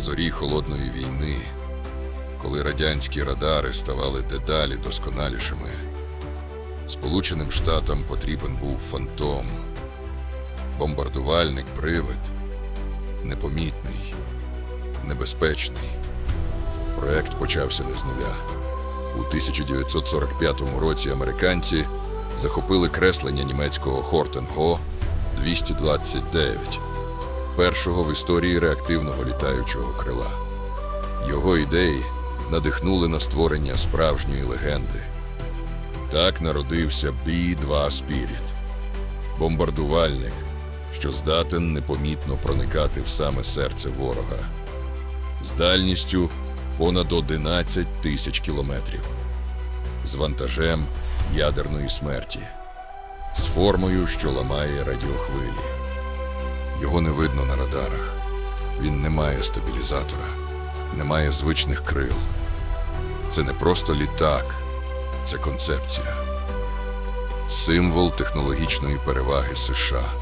Зорі холодної війни, коли радянські радари ставали дедалі досконалішими, Сполученим Штатам потрібен був фантом, бомбардувальник привид, непомітний, небезпечний. Проект почався не з нуля. У 1945 році американці захопили креслення німецького Хортенго 229, першого в історії реактивного літаючого крила. Його ідеї надихнули на створення справжньої легенди. Так народився B-2 Spirit – бомбардувальник, що здатен непомітно проникати в саме серце ворога з дальністю понад 11 тисяч кілометрів, з вантажем ядерної смерті, з формою, що ламає радіохвилі. Його не видно на радарах. Він не має стабілізатора, не має звичних крил. Це не просто літак, це концепція. Символ технологічної переваги США.